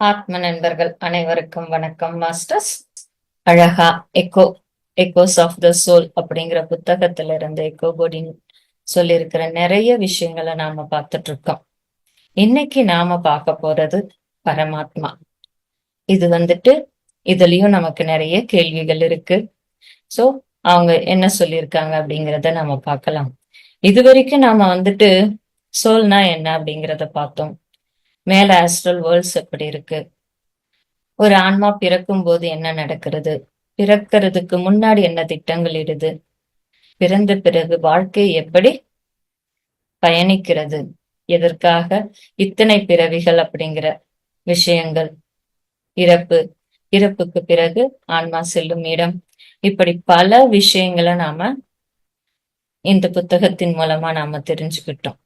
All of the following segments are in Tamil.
ஆத்ம நண்பர்கள் அனைவருக்கும் வணக்கம் மாஸ்டர்ஸ். அழகா echo echoes of the soul அப்படிங்கிற புத்தகத்துல இருந்து எக்கோ போர்டின் சொல்லியிருக்கிற நிறைய விஷயங்களை நாம பார்த்துட்டு இருக்கோம் இன்னைக்கு நாம பார்க்க போறது பரமாத்மா. இது வந்துட்டு இதுலயும் நமக்கு நிறைய கேள்விகள் இருக்கு. சோ அவங்க என்ன சொல்லியிருக்காங்க அப்படிங்கிறத நாம பார்க்கலாம். இது வரைக்கும் நாம வந்துட்டு சோல்னா என்ன அப்படிங்கிறத பார்த்தோம். மேல ஆஸ்ட்ரல் வேர்ல்ட்ஸ் எப்படி இருக்கு? ஒரு ஆன்மா பிறக்கும் போது என்ன நடக்கிறது? பிறக்கிறதுக்கு முன்னாடி என்ன திட்டங்கள் இடுது? பிறந்த பிறகு வாழ்க்கை எப்படி பயணிக்கிறது? எதற்காக? இத்தனை பிறவிகள் அப்படிங்கிற விஷயங்கள். இறப்பு. இறப்புக்கு பிறகு ஆன்மா செல்லும் இடம். இப்படி பல விஷயங்களை நாம இந்த புத்தகத்தின் மூலமா நாம தெரிஞ்சுக்கிட்டோம்.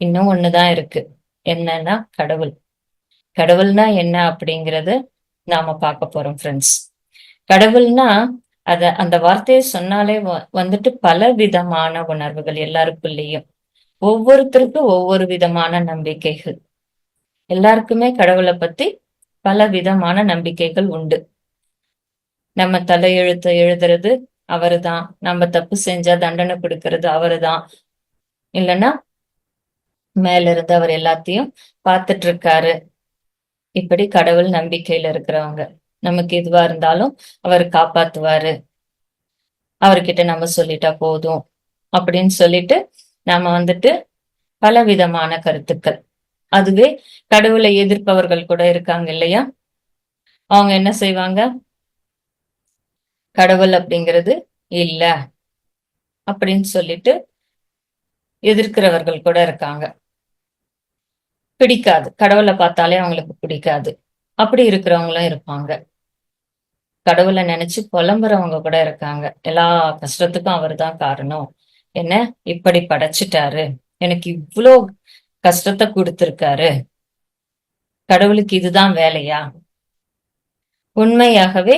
இன்னும் ஒண்ணுதான் இருக்கு. என்னன்னா கடவுள். கடவுள்னா என்ன அப்படிங்கறது நாம பார்க்க போறோம் ஃப்ரெண்ட்ஸ் கடவுள்னா அத அந்த வார்த்தையை சொன்னாலே வந்துட்டு பல விதமான உணர்வுகள் எல்லாருக்குள்ளேயும். ஒவ்வொருத்தருக்கும் ஒவ்வொரு விதமான நம்பிக்கைகள். எல்லாருக்குமே கடவுளை பத்தி பல விதமான நம்பிக்கைகள் உண்டு. நம்ம தலையெழுத்து எழுதுறது அவருதான். நம்ம தப்பு செஞ்சா தண்டனை கொடுக்கறது அவருதான். இல்லைன்னா மேல இருந்து அவர் எல்லாத்தையும் பார்த்துட்டு இருக்காரு இப்படி கடவுள் நம்பிக்கையில இருக்கிறவங்க. நமக்கு இதுவா இருந்தாலும் அவர் காப்பாத்துவாரு. அவர்கிட்ட நம்ம சொல்லிட்டா போதும் அப்படின்னு சொல்லிட்டு நாம வந்துட்டு பல விதமான கருத்துக்கள். அதுவே கடவுளை எதிர்ப்பவர்கள் கூட இருக்காங்க இல்லையா? அவங்க என்ன செய்வாங்க? கடவுள் அப்படிங்கிறது இல்ல அப்படின்னு சொல்லிட்டு எதிர்க்கிறவர்கள் கூட இருக்காங்க. பிடிக்காது. கடவுளை பார்த்தாலே அவங்களுக்கு பிடிக்காது. அப்படி இருக்கிறவங்களும் இருப்பாங்க. கடவுளை நினைச்சு புலம்புறவங்க கூட இருக்காங்க. எல்லா கஷ்டத்துக்கும் அவர் தான் காரணம். என்ன? இப்படி படைச்சிட்டாரு. எனக்கு இவ்வளோ கஷ்டத்தை கொடுத்திருக்காரு. கடவுளுக்கு இதுதான் வேலையா? உண்மையாகவே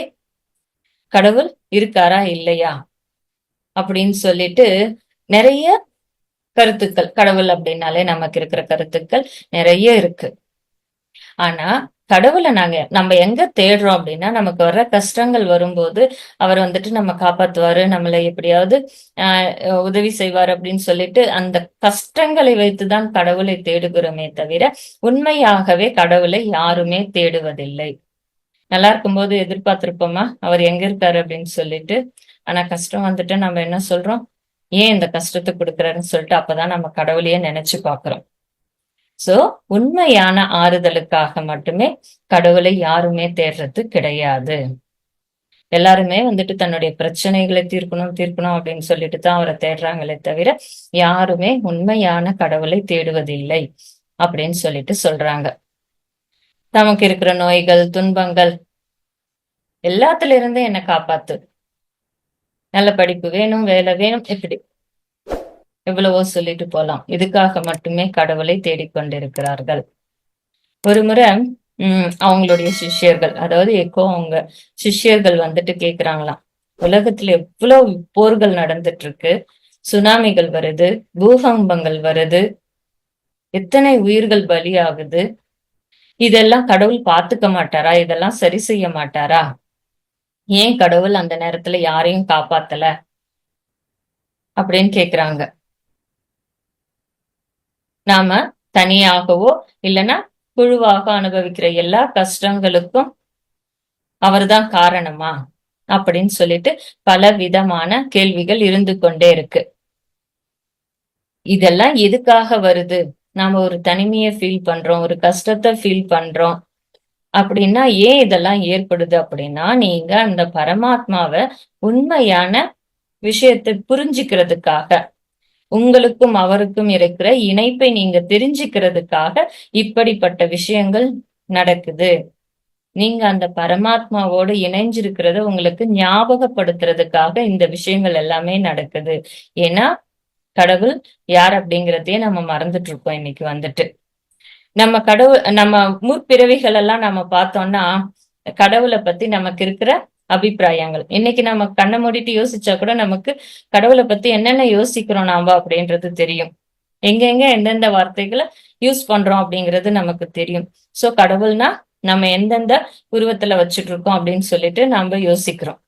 கடவுள் இருக்காரா இல்லையா? அப்படின்னு சொல்லிட்டு நிறைய கருத்துக்கள். கடவுள் அப்படின்னாலே நமக்கு இருக்கிற கருத்துக்கள் நிறைய இருக்கு. ஆனா கடவுளை நாங்க நம்ம எங்க தேடுறோம் அப்படின்னா நமக்கு வர்ற கஷ்டங்கள் வரும்போது அவர் வந்துட்டு நம்ம காப்பாத்துவாரு நம்மளை எப்படியாவது ஆஹ் உதவி செய்வார் அப்படின்னு சொல்லிட்டு அந்த கஷ்டங்களை வைத்துதான் கடவுளை தேடுகிறோமே தவிர உண்மையாகவே கடவுளை யாருமே தேடுவதில்லை. நல்லா இருக்கும்போது எதிர்பார்த்திருப்போமா? அவர் எங்க இருக்காரு அப்படின்னு சொல்லிட்டு. ஆனா கஷ்டம் வந்துட்டு நம்ம என்ன சொல்றோம்? ஏன் இந்த கஷ்டத்தை கொடுக்குறாருன்னு சொல்லிட்டு அப்பதான் நம்ம கடவுளையே நினைச்சு பாக்குறோம் சோ உண்மையான ஆறுதலுக்காக மட்டுமே கடவுளை யாருமே தேடுறது கிடையாது. எல்லாருமே வந்துட்டு தன்னுடைய பிரச்சனைகளை தீர்க்கணும் தீர்க்கணும் அப்படின்னு சொல்லிட்டு தான் அவரை தேடுறாங்களே தவிர யாருமே உண்மையான கடவுளை தேடுவதில்லை அப்படின்னு சொல்லிட்டு சொல்றாங்க. நமக்கு இருக்கிற நோய்கள் துன்பங்கள் எல்லாத்துல இருந்து என்னை காப்பாத்து. நல்ல படிப்பு வேணும் வேலை வேணும் எப்படி? எவ்வளவோ சொல்லிட்டு போலாம். இதுக்காக மட்டுமே கடவுளை தேடிக்கொண்டிருக்கிறார்கள். ஒரு முறை உம் அவங்களுடைய சிஷ்யர்கள் அதாவது எக்கோ அவங்க சிஷ்யர்கள் வந்துட்டு கேக்குறாங்களாம். உலகத்துல எவ்வளவு போர்கள் நடந்துட்டு இருக்கு சுனாமிகள் வருது பூகம்பங்கள் வருது எத்தனை உயிர்கள் பலியாகுது. இதெல்லாம் கடவுள் பாத்துக்க மாட்டாரா? இதெல்லாம் சரி செய்ய மாட்டாரா? ஏன் கடவுள் அந்த நேரத்துல யாரையும் காப்பாத்தல? அப்படின்னு கேக்குறாங்க. நாம தனியாகவோ இல்லைன்னா குழுவாக அனுபவிக்கிற எல்லா கஷ்டங்களுக்கும் அவர்தான் காரணமா? அப்படின்னு சொல்லிட்டு பல விதமான கேள்விகள் இருந்து கொண்டே இருக்கு. இதெல்லாம் எதுக்காக வருது? நாம ஒரு தனிமையை ஃபீல் பண்றோம் ஒரு கஷ்டத்தை ஃபீல் பண்றோம். அப்படின்னா ஏன் இதெல்லாம் ஏற்படுது அப்படின்னா நீங்க அந்த பரமாத்மாவை உண்மையான விஷயத்தை புரிஞ்சுக்கிறதுக்காக உங்களுக்கும் அவருக்கும் இருக்கிற இணைப்பை நீங்க தெரிஞ்சுக்கிறதுக்காக இப்படிப்பட்ட விஷயங்கள் நடக்குது. நீங்க அந்த பரமாத்மாவோடு இணைஞ்சிருக்கிறத உங்களுக்கு ஞாபகப்படுத்துறதுக்காக இந்த விஷயங்கள் எல்லாமே நடக்குது. ஏன்னா கடவுள் யார் அப்படிங்கிறதையே நம்ம மறந்துட்டு இருக்கோம் இன்னைக்கு வந்துட்டு. நம்ம கடவுள் நம்ம முற்பிறவிகள் எல்லாம் நம்ம பார்த்தோம்னா கடவுளை பத்தி நமக்கு இருக்கிற அபிப்பிராயங்கள். இன்னைக்கு நம்ம கண்ணை மூடிட்டு யோசிச்சா கூட நமக்கு கடவுளை பத்தி என்னென்ன யோசிக்கிறோம் நாம அப்படின்றது தெரியும். எங்கெங்க எந்தெந்த வார்த்தைகளை யூஸ் பண்றோம் அப்படிங்கிறது நமக்கு தெரியும். சோ கடவுள்னா நம்ம எந்தெந்த உருவத்துல வச்சுட்டு இருக்கோம் அப்படின்னு சொல்லிட்டு நாம யோசிக்கிறோம்.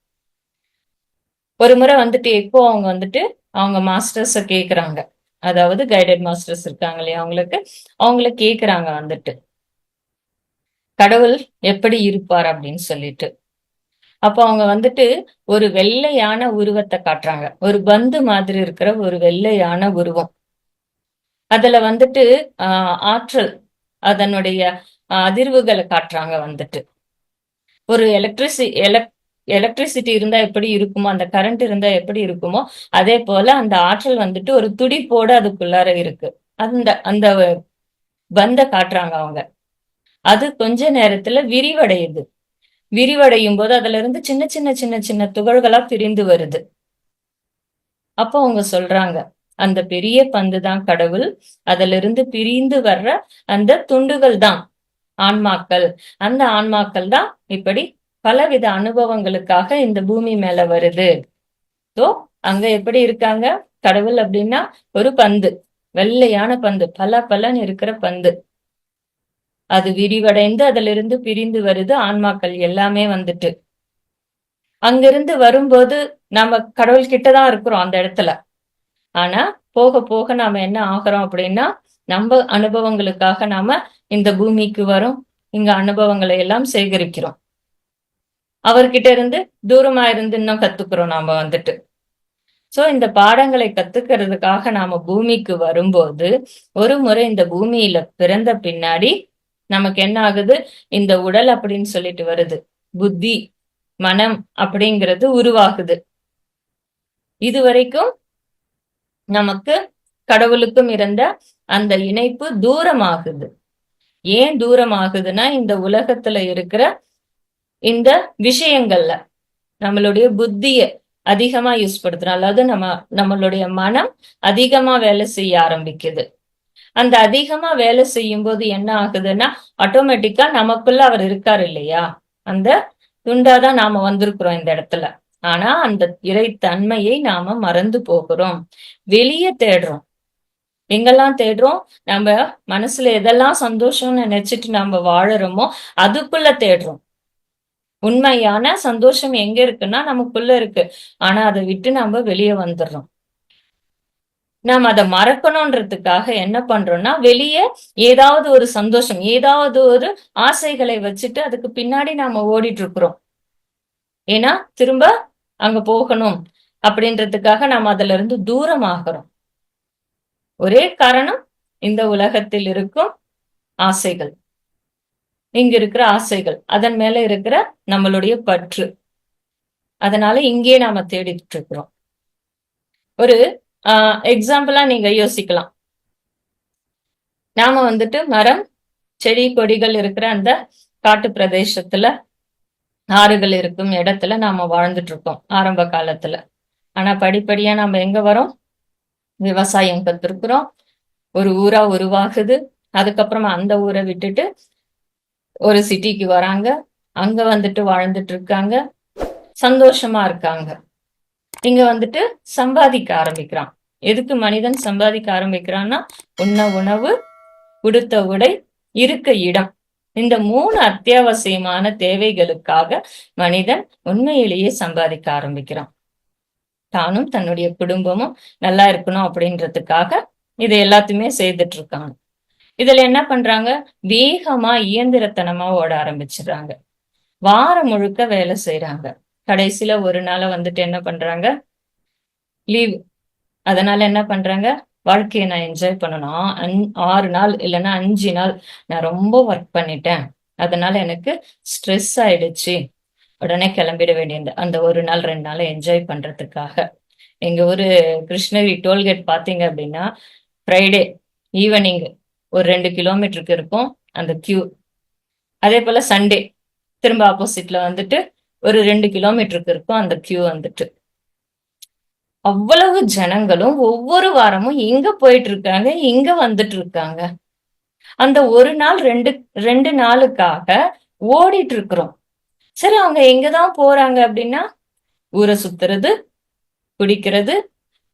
ஒரு முறை வந்துட்டு எப்போ அவங்க வந்துட்டு அவங்க மாஸ்டர்ஸ கேக்குறாங்க. அதாவது கைடட் மாஸ்டர்ஸ் இருக்காங்க இல்லையா அவங்களுக்கு? அவங்கள கேக்குறாங்க வந்துட்டு. கடவுள் எப்படி இருப்பார் அப்படின்னு சொல்லிட்டு. அப்போ அவங்க வந்துட்டு ஒரு வெள்ளையான உருவத்தை காட்டுறாங்க. ஒரு பந்து மாதிரி இருக்கிற ஒரு வெள்ளையான உருவம். அதுல வந்துட்டு ஆஹ் ஆற்றல் அதனுடைய அதிர்வுகளை காட்டுறாங்க வந்துட்டு. ஒரு எலக்ட்ரிசி எலக் எலக்ட்ரிசிட்டி இருந்தா எப்படி இருக்குமோ அந்த கரண்ட் இருந்தா எப்படி இருக்குமோ அதே போல அந்த ஆற்றல் வந்துட்டு ஒரு துடிப்போட அதுக்குள்ளார இருக்கு. அந்த அந்த பந்த காட்டுறாங்க அவங்க. அது கொஞ்ச நேரத்துல விரிவடையுது. விரிவடையும் போது அதுல இருந்து சின்ன சின்ன சின்ன சின்ன துகள்களா பிரிந்து வருது. அப்போ அவங்க சொல்றாங்க அந்த பெரிய பந்து தான் கடவுள் அதுல இருந்து பிரிந்து வர்ற அந்த துண்டுகள் தான் ஆன்மாக்கள். அந்த ஆன்மாக்கள் தான் இப்படி பலவித அனுபவங்களுக்காக இந்த பூமி மேல வருது. சோ அங்க எப்படி இருக்காங்க? கடவுள் அப்படின்னா ஒரு பந்து வெள்ளையான பந்து பல பலன் இருக்கிற பந்து. அது விரிவடைந்து அதுல இருந்து பிரிந்து வருது ஆன்மாக்கள் எல்லாமே வந்துட்டு. அங்கிருந்து வரும்போது நம்ம கடவுள் கிட்டதான் இருக்கிறோம் அந்த இடத்துல. ஆனா போக போக நாம என்ன ஆகிறோம் அப்படின்னா நம்ம அனுபவங்களுக்காக நாம இந்த பூமிக்கு வரும் இங்க அனுபவங்களை எல்லாம் சேகரிக்கிறோம். அவர்கிட்ட இருந்து தூரமா இருந்து இன்னும் கத்துக்கிறோம் நாம வந்துட்டு. சோ இந்த பாடங்களை கத்துக்கிறதுக்காக நாம பூமிக்கு வரும்போது ஒரு முறை இந்த பூமியில பிறந்த பின்னாடி நமக்கு என்ன ஆகுது? இந்த உடல் அப்படின்னு சொல்லிட்டு வருது. புத்தி மனம் அப்படிங்கிறது உருவாகுது. இது வரைக்கும் நமக்கு கடவுளுக்கும் இருந்த அந்த இணைப்பு தூரமாகுது. ஏன் தூரமாகுதுன்னா இந்த உலகத்துல இருக்கிற இந்த விஷயங்கள்ல நம்மளுடைய புத்திய அதிகமா யூஸ் படுத்துறோம் அதாவது நம்ம நம்மளுடைய மனம் அதிகமா வேலை செய்ய ஆரம்பிக்குது. அந்த அதிகமா வேலை செய்யும் போது என்ன ஆகுதுன்னா ஆட்டோமேட்டிக்கா நமக்குள்ள அவர் இருக்காரு இல்லையா? அந்த துண்டாதான் நாம வந்திருக்கிறோம் இந்த இடத்துல. ஆனா அந்த இறைத்தன்மையை நாம மறந்து போகிறோம். வெளியே தேடுறோம். எங்கெல்லாம் தேடுறோம்? நம்ம மனசுல எதெல்லாம் சந்தோஷம்னு நினைச்சிட்டு நம்ம வாழறோமோ அதுக்குள்ள தேடுறோம். உண்மையான சந்தோஷம் எங்க இருக்குன்னா நமக்குள்ள இருக்கு. ஆனா அதை விட்டு நம்ம வெளியே வந்துடுறோம். நாம் அதை மறக்கணும்ன்றதுக்காக என்ன பண்றோம்னா வெளியே ஏதாவது ஒரு சந்தோஷம் ஏதாவது ஒரு ஆசைகளை வச்சுட்டு அதுக்கு பின்னாடி நாம ஓடிட்டு இருக்கிறோம் ஏன்னா திரும்ப அங்க போகணும் அப்படின்றதுக்காக நாம் அதுல இருந்து தூரம் ஆகிறோம் ஒரே காரணம் இந்த உலகத்தில் இருக்கும் ஆசைகள். இங்க இருக்கிற ஆசைகள் அதன் மேல இருக்கிற நம்மளுடைய பற்று. அதனால இங்கே நாம தேடிட்டு இருக்கிறோம். ஒரு ஆஹ் எக்ஸாம்பிளா நீங்க யோசிக்கலாம். நாம வந்துட்டு மரம் செடி கொடிகள் இருக்கிற அந்த காட்டு பிரதேசத்துல ஆறுகள் இருக்கும் இடத்துல நாம வாழ்ந்துட்டு இருக்கோம் ஆரம்ப காலத்துல. ஆனா படிப்படியா நாம எங்க வரோம்? விவசாயம் கத்திருக்கிறோம். ஒரு ஊரா உருவாகுது. அதுக்கப்புறமா அந்த ஊரை விட்டுட்டு ஒரு சிட்டிக்கு வராங்க. அங்க வந்துட்டு வாழ்ந்துட்டு இருக்காங்க சந்தோஷமா இருக்காங்க. இங்க வந்துட்டு சம்பாதிக்க ஆரம்பிக்கிறான். எதுக்கு மனிதன் சம்பாதிக்க ஆரம்பிக்கிறான்னா உண்ண உணவு உடுத்த உடை இருக்க இடம். இந்த மூணு அத்தியாவசியமான தேவைகளுக்காக மனிதன் உண்மையிலேயே சம்பாதிக்க ஆரம்பிக்கிறான். தானும் தன்னுடைய குடும்பமும் நல்லா இருக்கணும் அப்படின்றதுக்காக இதை எல்லாத்தையுமே செய்துட்டு இருக்காங்க இதுல என்ன பண்றாங்க? வேகமா இயந்திரத்தனமா ஓட ஆரம்பிச்சிடுறாங்க. வாரம் முழுக்க வேலை செய்யறாங்க கடைசியில ஒரு நாளை வந்துட்டு என்ன பண்றாங்க? லீவ். அதனால என்ன பண்றாங்க? வாழ்க்கையை நான் என்ஜாய் பண்ணணும். ஆறு நாள் இல்லைன்னா அஞ்சு நாள் நான் ரொம்ப ஒர்க் பண்ணிட்டேன். அதனால எனக்கு ஸ்ட்ரெஸ் ஆயிடுச்சு. உடனே கிளம்பிட வேண்டியது அந்த ஒரு நாள் ரெண்டு நாள் என்ஜாய் பண்றதுக்காக. எங்க ஊரு கிருஷ்ணகிரி டோல்கேட் பாத்தீங்க அப்படின்னா ஃப்ரைடே ஈவினிங் ஒரு ரெண்டு கிலோமீட்டருக்கு இருக்கும் அந்த கியூ அதே போல சண்டே திரும்ப ஆப்போசிட்ல வந்துட்டு ஒரு ரெண்டு கிலோமீட்டருக்கு இருக்கும் அந்த கியூ வந்துட்டு. அவ்வளவு ஜனங்களும் ஒவ்வொரு வாரமும் எங்க போயிட்டு இருக்காங்க எங்க வந்துட்டு இருக்காங்க அந்த ஒரு நாள் ரெண்டு ரெண்டு நாளுக்காக ஓடிட்டு இருக்கிறோம் சரி அவங்க எங்கதான் போறாங்க அப்படின்னா ஊரை சுத்துறது குடிக்கிறது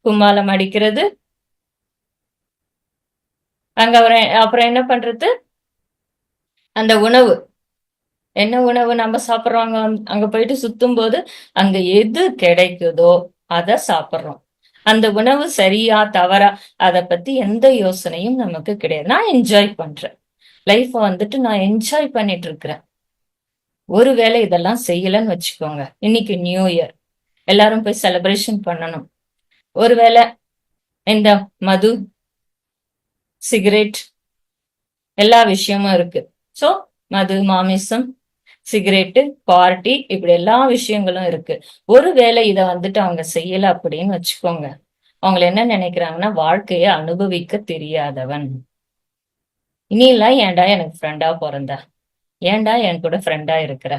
கும்மாலம் அடிக்கிறது அங்க அப்புறம் அப்புறம் என்ன பண்றது? அந்த உணவு. என்ன உணவு நம்ம சாப்பிட்றோம்? அங்க அங்க போயிட்டு சுத்தும் போது அங்க எது கிடைக்குதோ அதை சாப்பிட்றோம். அந்த உணவு சரியா தவறா அதை பத்தி எந்த யோசனையும் நமக்கு கிடையாது. நான் என்ஜாய் பண்றேன். லைஃப்ப வந்துட்டு நான் என்ஜாய் பண்ணிட்டு இருக்கிறேன். ஒருவேளை இதெல்லாம் செய்யலன்னு வச்சுக்கோங்க. இன்னைக்கு நியூ இயர் எல்லாரும் போய் செலிப்ரேஷன் பண்ணணும். ஒருவேளை இந்த மது சிகரெட் எல்லா விஷயமும் இருக்கு. சோ மது மாமிசம் சிகரெட்டு பார்ட்டி இப்படி எல்லா விஷயங்களும் இருக்கு. ஒருவேளை இதை வந்துட்டு அவங்க செய்யல அப்படின்னு வச்சுக்கோங்க. அவங்களை என்ன நினைக்கிறாங்கன்னா வாழ்க்கையை அனுபவிக்க தெரியாதவன். இனியெல்லாம் ஏன்டா எனக்கு ஃப்ரெண்டா பிறந்தா? ஏன்டா என் கூட ஃப்ரெண்டா இருக்கிற?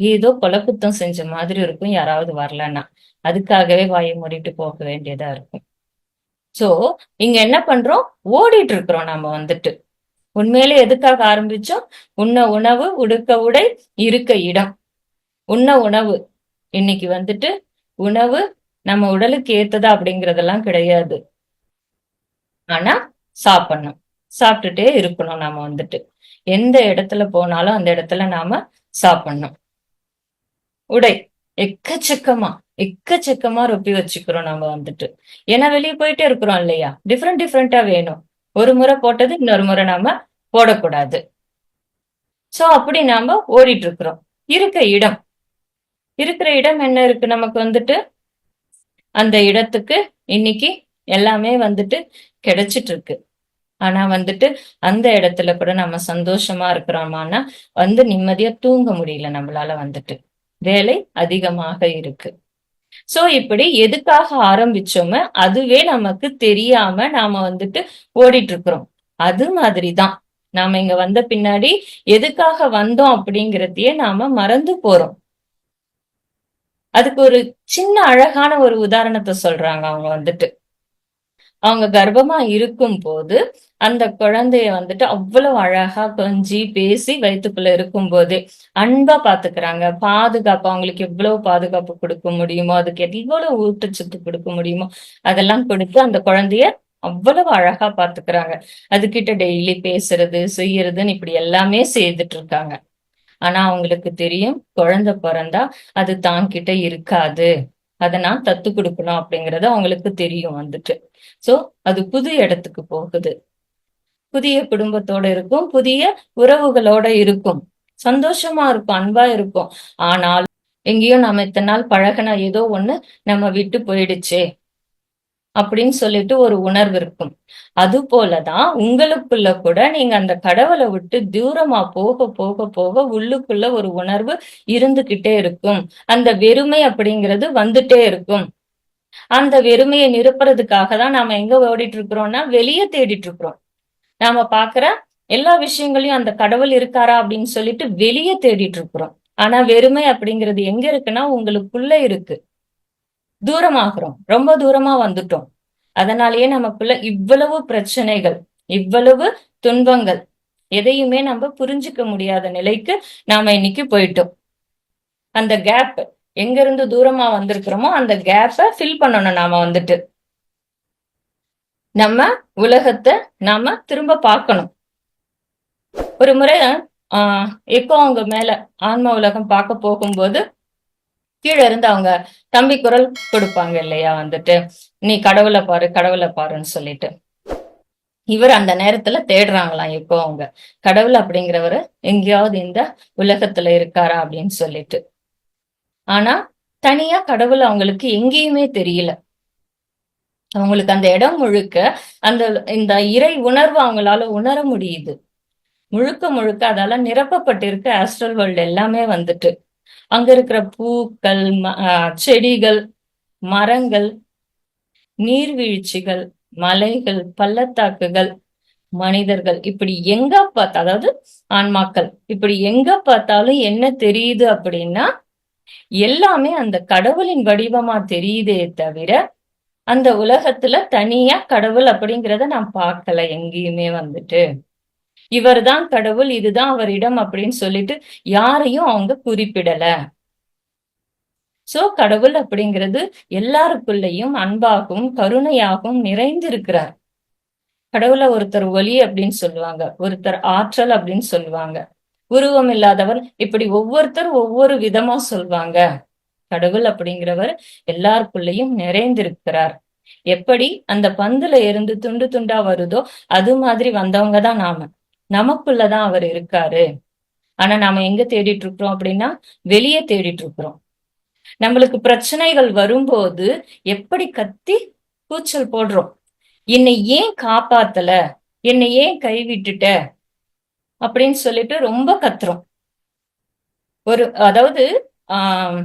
ஏதோ கொலக்குத்தம் செஞ்ச மாதிரி இருக்கும் யாராவது வரலன்னா. அதுக்காகவே வாயை மூடிட்டு போக வேண்டியதா இருக்கும். சோ இங்க என்ன பண்றோம்? ஓடிட்டு இருக்கிறோம் நம்ம வந்துட்டு. உண்மையிலே எதுக்காக ஆரம்பிச்சோம்? உண்ண உணவு உடுக்க உடை இருக்க இடம். உண்ண உணவு. இன்னைக்கு வந்துட்டு உணவு நம்ம உடலுக்கு ஏத்ததா அப்படிங்கறதெல்லாம் கிடையாது. ஆனா சாப்பிடணும். சாப்பிட்டுட்டே இருக்கணும் நாம வந்துட்டு. எந்த இடத்துல போனாலும் அந்த இடத்துல நாம சாப்பிடணும். உடை. எக்கச்சக்கமா. எக்கச்சக்கமா ரொப்பி வச்சுக்கிறோம் நம்ம வந்துட்டு. ஏன்னா வெளியே போயிட்டே இருக்கிறோம் இல்லையா? டிஃப்ரெண்ட் டிஃப்ரெண்டா வேணும். ஒரு முறை போட்டது இன்னொரு முறை நாம போடக்கூடாது. சோ அப்படி நாம ஓடிட்டு இருக்கிறோம். இருக்க இடம். இருக்கிற இடம் என்ன இருக்கு? நமக்கு வந்துட்டு அந்த இடத்துக்கு இன்னைக்கு எல்லாமே வந்துட்டு கிடைச்சிட்டு இருக்கு. ஆனா வந்துட்டு அந்த இடத்துல கூட நம்ம சந்தோஷமா இருக்கிறோமானா வந்து நிம்மதியா தூங்க முடியல நம்மளால வந்துட்டு. வேலை அதிகமாக இருக்கு. சோ இப்படி எதுக்காக ஆரம்பிச்சோமோ அதுவே நமக்கு தெரியாம நாம வந்துட்டு ஓடிட்டு இருக்கிறோம் அது மாதிரிதான். நாம இங்க வந்த பின்னாடி எதுக்காக வந்தோம் அப்படிங்கிறதையே நாம மறந்து போறோம். அதுக்கு ஒரு சின்ன அழகான ஒரு உதாரணத்தை சொல்றாங்க அவங்க வந்துட்டு. அவங்க கர்ப்பமா இருக்கும் போது அந்த குழந்தைய வந்துட்டு அவ்வளவு அழகா கொஞ்சி பேசி வயிற்றுக்குள்ள இருக்கும் போதே அன்பா பாத்துக்கிறாங்க. பாதுகாப்பு அவங்களுக்கு எவ்வளவு பாதுகாப்பு கொடுக்க முடியுமோ அதுக்கு எவ்வளவு ஊட்டச்சத்து கொடுக்க முடியுமோ அதெல்லாம் கொடுத்து அந்த குழந்தைய அவ்வளவு அழகா பாத்துக்கிறாங்க. அதுகிட்ட டெய்லி பேசுறது செய்யறதுன்னு இப்படி எல்லாமே செய்துட்டு இருக்காங்க ஆனா அவங்களுக்கு தெரியும் குழந்தை பிறந்தா அது தான் கிட்ட இருக்காது. அதை நான் தத்து கொடுக்கணும் அப்படிங்கறது அவங்களுக்கு தெரியும் வந்துட்டு. சோ அது புது இடத்துக்கு போகுது. புதிய குடும்பத்தோட இருக்கும் புதிய உறவுகளோட இருக்கும். சந்தோஷமா இருக்கும் அன்பா இருக்கும். ஆனால் எங்கேயோ நம்ம இத்தனை நாள் பழகின ஏதோ ஒண்ணு நம்ம விட்டு போயிடுச்சே. அப்படின்னு சொல்லிட்டு ஒரு உணர்வு இருக்கும். அது போலதான் உங்களுக்குள்ள கூட நீங்க அந்த கடவுளை விட்டு தூரமா போக போக போக உள்ளுக்குள்ள ஒரு உணர்வு இருந்துகிட்டே இருக்கும். அந்த வெறுமை அப்படிங்கிறது வந்துட்டே இருக்கும். அந்த வெறுமையை நிரப்புறதுக்காக தான் நாம எங்க ஓடிட்டு இருக்கிறோம்னா வெளியே தேடிட்டு இருக்கிறோம். நாம பாக்குற எல்லா விஷயங்களையும் அந்த கடவுள் இருக்காரா அப்படின்னு சொல்லிட்டு வெளியே தேடிட்டு இருக்கிறோம். ஆனா வெறுமை அப்படிங்கிறது எங்க இருக்குன்னா உங்களுக்குள்ள இருக்கு. தூரமாகிறோம். ரொம்ப தூரமா வந்துட்டோம். அதனாலயே நமக்குள்ள இவ்வளவு பிரச்சனைகள் இவ்வளவு துன்பங்கள் எதையுமே நம்ம புரிஞ்சுக்க முடியாத நிலைக்கு நாம இன்னைக்கு போயிட்டோம். அந்த கேப் எங்க இருந்து தூரமா வந்திருக்கிறோமோ அந்த கேப்பை ஃபில் பண்ணணும் நாம வந்துட்டு. நம்ம உலகத்தை நாம திரும்ப பார்க்கணும். ஒரு முறை ஆஹ் எக்கோ அவங்க மேல ஆன்ம உலகம் பார்க்க போகும்போது கீழே இருந்து அவங்க தம்பி குரல் கொடுப்பாங்க இல்லையா வந்துட்டு. நீ கடவுளை பாரு கடவுளை பாருன்னு சொல்லிட்டு. இவர் அந்த நேரத்துல தேடுறாங்களாம் இப்போ அவங்க. கடவுள் அப்படிங்கிறவரு எங்கேயாவது இந்த உலகத்துல இருக்காரா அப்படின்னு சொல்லிட்டு. ஆனா தனியா கடவுள் அவங்களுக்கு எங்கேயுமே தெரியல. அவங்களுக்கு அந்த இடம் முழுக்க அந்த இந்த இறை உணர்வு அவங்களால உணர முடியுது. முழுக்க முழுக்க அதால நிரப்பப்பட்டிருக்க ஆஸ்ட்ரல் வேர்ல்டு எல்லாமே வந்துட்டு. அங்க இருக்கிற பூக்கள் செடிகள் மரங்கள் நீர்வீழ்ச்சிகள் மலைகள் பள்ளத்தாக்குகள் மனிதர்கள். இப்படி எங்க பார்த்தா அதாவது ஆன்மாக்கள் இப்படி எங்க பார்த்தாலும் என்ன தெரியுது அப்படின்னா எல்லாமே அந்த கடவுளின் வடிவமா தெரியுதே தவிர அந்த உலகத்துல தனியா கடவுள் அப்படிங்கிறத நான் பார்க்கல எங்கேயுமே வந்துட்டு. இவர்தான் கடவுள் இதுதான் அவரிடம் அப்படின்னு சொல்லிட்டு யாரையும் அவங்க குறிப்பிடல. சோ கடவுள் அப்படிங்கிறது எல்லாருக்குள்ளயும் அன்பாகவும் கருணையாகவும் நிறைந்திருக்கிறார். கடவுளை ஒருத்தர் ஒலி அப்படின்னு சொல்லுவாங்க ஒருத்தர் ஆற்றல் அப்படின்னு சொல்லுவாங்க. உருவம் இல்லாதவர் இப்படி ஒவ்வொருத்தர் ஒவ்வொரு விதமா சொல்வாங்க. கடவுள் அப்படிங்கிறவர் எல்லாருக்குள்ளேயும் நிறைந்திருக்கிறார். எப்படி? அந்த பந்துல இருந்து துண்டு துண்டா வருதோ அது மாதிரி வந்தவங்க தான் நாம. நமக்குள்ளதான் அவர் இருக்காரு. ஆனா நாம எங்க தேடிட்டு இருக்கிறோம் அப்படின்னா வெளியே தேடிட்டு இருக்கிறோம் நம்மளுக்கு பிரச்சனைகள் வரும்போது எப்படி கத்தி கூச்சல் போடுறோம்? என்னை ஏன் காப்பாத்தல? என்னை ஏன் கைவிட்டுட்ட? அப்படின்னு சொல்லிட்டு ரொம்ப கத்துறோம். ஒரு அதாவது ஆஹ்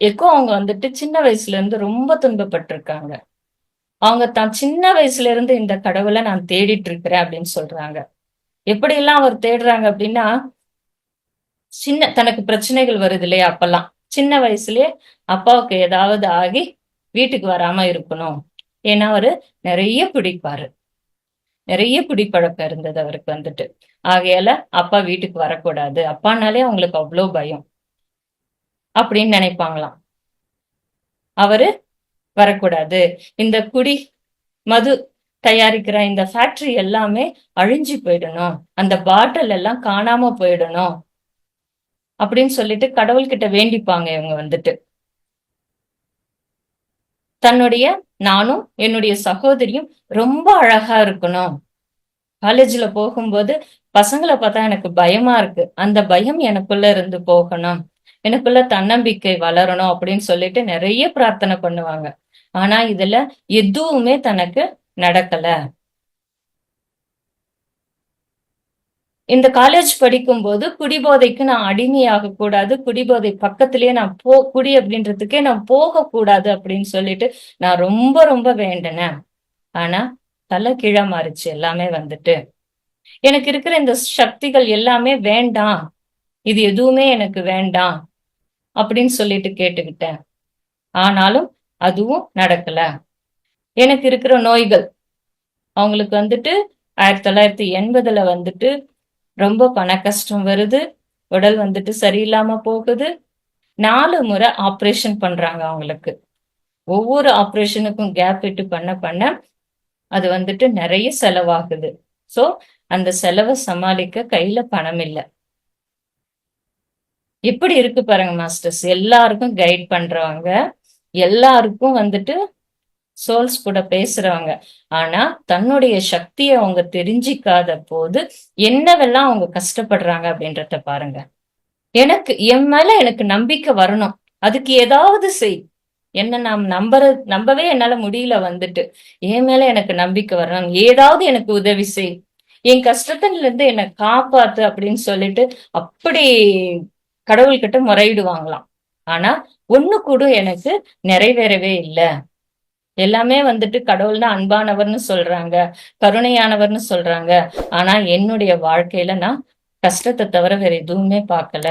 எக்கோ அவங்க வந்துட்டு சின்ன வயசுல இருந்து ரொம்ப துன்பப்பட்டிருக்காங்க. அவங்க தான் சின்ன வயசுல இருந்து இந்த கடவுளை நான் தேடிட்டு இருக்கிறேன் அப்படின்னு சொல்றாங்க. எப்படி எல்லாம் அவர் தேடுறாங்க அப்படின்னா சின்ன தனக்கு பிரச்சனைகள் வருது இல்லையா அப்பெல்லாம். சின்ன வயசுலயே அப்பாவுக்கு ஏதாவது ஆகி வீட்டுக்கு வராம இருக்கணும். ஏன்னா அவரு நிறைய பிடிப்பாரு. நிறைய பிடிப்பழக்கம் இருந்தது அவருக்கு வந்துட்டு. ஆகையால அப்பா வீட்டுக்கு வரக்கூடாது. அப்பானாலே அவங்களுக்கு அவ்வளோ பயம். அப்படின்னு நினைப்பாங்களாம். அவரு வரக்கூடாது. இந்த குடி மது தயாரிக்கிற இந்த ஃபேக்டரி எல்லாமே அழிஞ்சு போயிடணும். அந்த பாட்டில் எல்லாம் காணாம போயிடணும். அப்படின்னு சொல்லிட்டு கடவுள்கிட்ட வேண்டிப்பாங்க இவங்க வந்துட்டு. தன்னுடைய நானும் என்னுடைய சகோதரியும் ரொம்ப அழகா இருக்கணும். காலேஜ்ல போகும்போது பசங்களை பார்த்தா எனக்கு பயமா இருக்கு. அந்த பயம் எனக்குள்ள இருந்து போகணும். எனக்குள்ள தன்னம்பிக்கை வளரணும் அப்படின்னு சொல்லிட்டு நிறைய பிரார்த்தனை பண்ணுவாங்க. ஆனா இதுல எதுவுமே தனக்கு நடக்கல. இந்த காலேஜ் படிக்கும்போது குடிபோதைக்கு நான் அடிமையாக கூடாது குடிபோதை பக்கத்திலேயே நான் போ குடி அப்படின்றதுக்கே நான் போகக்கூடாது அப்படின்னு சொல்லிட்டு நான் ரொம்ப ரொம்ப வேண்டினேன். ஆனா தலை கீழே மாறிச்சு எல்லாமே வந்துட்டு. எனக்கு இருக்கிற இந்த சக்திகள் எல்லாமே வேண்டாம். இது எதுவுமே எனக்கு வேண்டாம் அப்படின்னு சொல்லிட்டு கேட்டுக்கிட்டேன். ஆனாலும் அதுவும் நடக்கல. எனக்கு இருக்கிற நோய்கள். அவங்களுக்கு வந்துட்டு ஆயிரத்தி தொள்ளாயிரத்தி எண்பதுல வந்துட்டு ரொம்ப பண கஷ்டம் வருது. உடல் வந்துட்டு சரியில்லாம போகுது. நாலு முறை ஆப்ரேஷன் பண்றாங்க அவங்களுக்கு. ஒவ்வொரு ஆப்ரேஷனுக்கும் கேப் விட்டு பண்ண பண்ண அது வந்துட்டு நிறைய செலவாகுது. சோ அந்த செலவை சமாளிக்க கையில பணம் இல்லை. எப்படி இருக்கு பாருங்க மாஸ்டர்ஸ் எல்லாருக்கும் கைட் பண்றவங்க எல்லாருக்கும் வந்துட்டு சோல்ஸ் கூட பேசுறவங்க. ஆனா தன்னுடைய சக்தியை அவங்க தெரிஞ்சிக்காத போது என்னவெல்லாம் அவங்க கஷ்டப்படுறாங்க அப்படின்றத பாருங்க. எனக்கு என் மேல எனக்கு நம்பிக்கை வரணும். அதுக்கு ஏதாவது செய். என்ன நாம் நம்பற நம்பவே என்னால முடியல வந்துட்டு. என் மேல எனக்கு நம்பிக்கை வரணும். ஏதாவது எனக்கு உதவி செய். என் கஷ்டத்துல இருந்து என்னை காப்பாத்து அப்படின்னு சொல்லிட்டு அப்படி கடவுள்கிட்ட முறையிடுவாங்களாம். ஆனா ஒண்ணு கூட எனக்கு நிறைவேறவே இல்லை. எல்லாமே வந்துட்டு கடவுள் தான் அன்பானவர்னு சொல்றாங்க கருணையானவர்னு சொல்றாங்க. ஆனா என்னுடைய வாழ்க்கையில நான் கஷ்டத்தை தவிர வேற எதுவுமே பார்க்கல.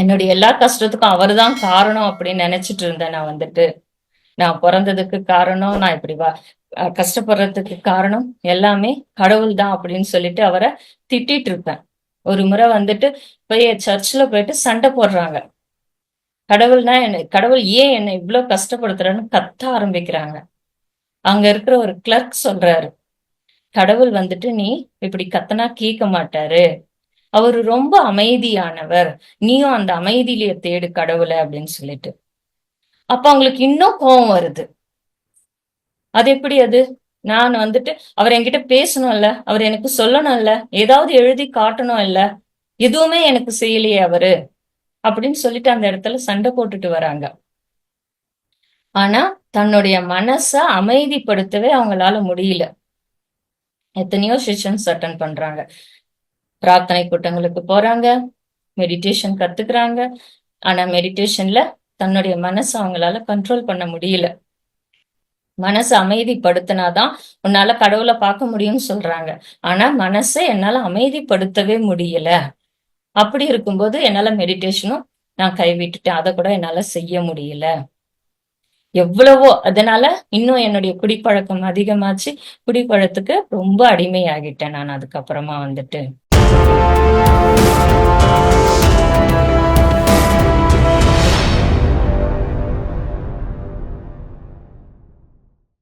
என்னுடைய எல்லா கஷ்டத்துக்கும் அவர் தான் காரணம் அப்படின்னு நினைச்சிட்டு இருந்தேன் நான் வந்துட்டு. நான் பிறந்ததுக்கு காரணம் நான் இப்படி வா கஷ்டப்படுறதுக்கு காரணம் எல்லாமே கடவுள் தான் அப்படின்னு சொல்லிட்டு அவரை திட்டிட்டு இருப்பேன். ஒரு முறை வந்துட்டு போய் சர்ச்சில் போயிட்டு சண்டை போடுறாங்க. கடவுள்னா என்ன கடவுள் ஏன் என்னை இவ்வளவு கஷ்டப்படுத்துறன்னு கத்த ஆரம்பிக்கிறாங்க. அங்க இருக்கிற ஒரு கிளர்க் சொல்றாரு கடவுள் வந்துட்டு நீ இப்படி கத்தனா கேட்க மாட்டாரு. அவரு ரொம்ப அமைதியானவர். நீயும் அந்த அமைதியிலேயே தேடு கடவுளை அப்படின்னு சொல்லிட்டு. அப்ப அவங்களுக்கு இன்னும் கோபம் வருது. அது எப்படி அது? நான் வந்துட்டு அவர் என்கிட்ட பேசணும்ல அவர் எனக்கு சொல்லணும்ல ஏதாவது எழுதி காட்டணும் இல்ல எதுவுமே எனக்கு செய்யலையே அவரு. அப்படின்னு சொல்லிட்டு அந்த இடத்துல சண்டை போட்டுட்டு வராங்க. ஆனா தன்னுடைய மனச அமைதிப்படுத்தவே அவங்களால முடியல. எத்தனையோ செஷன்ஸ் அட்டன் பண்றாங்க. பிரார்த்தனை கூட்டங்களுக்கு போறாங்க. மெடிடேஷன் கத்துக்கிறாங்க. ஆனா மெடிடேஷன்ல தன்னுடைய மனசை அவங்களால கண்ட்ரோல் பண்ண முடியல. மனசை அமைதிப்படுத்தினாதான் உன்னால கடவுளை பார்க்க முடியும்னு சொல்றாங்க. ஆனா மனசை என்னால அமைதிப்படுத்தவே முடியல. அப்படி இருக்கும்போது என்னால மெடிடேஷனும் நான் கைவிட்டுட்டேன். அதை கூட என்னால செய்ய முடியல. எவ்வளவோ அதனால இன்னும் என்னுடைய குடிப்பழக்கம் அதிகமாச்சு. குடிப்பழத்துக்கு ரொம்ப அடிமையாகிட்டேன் நான் அதுக்கப்புறமா வந்துட்டு.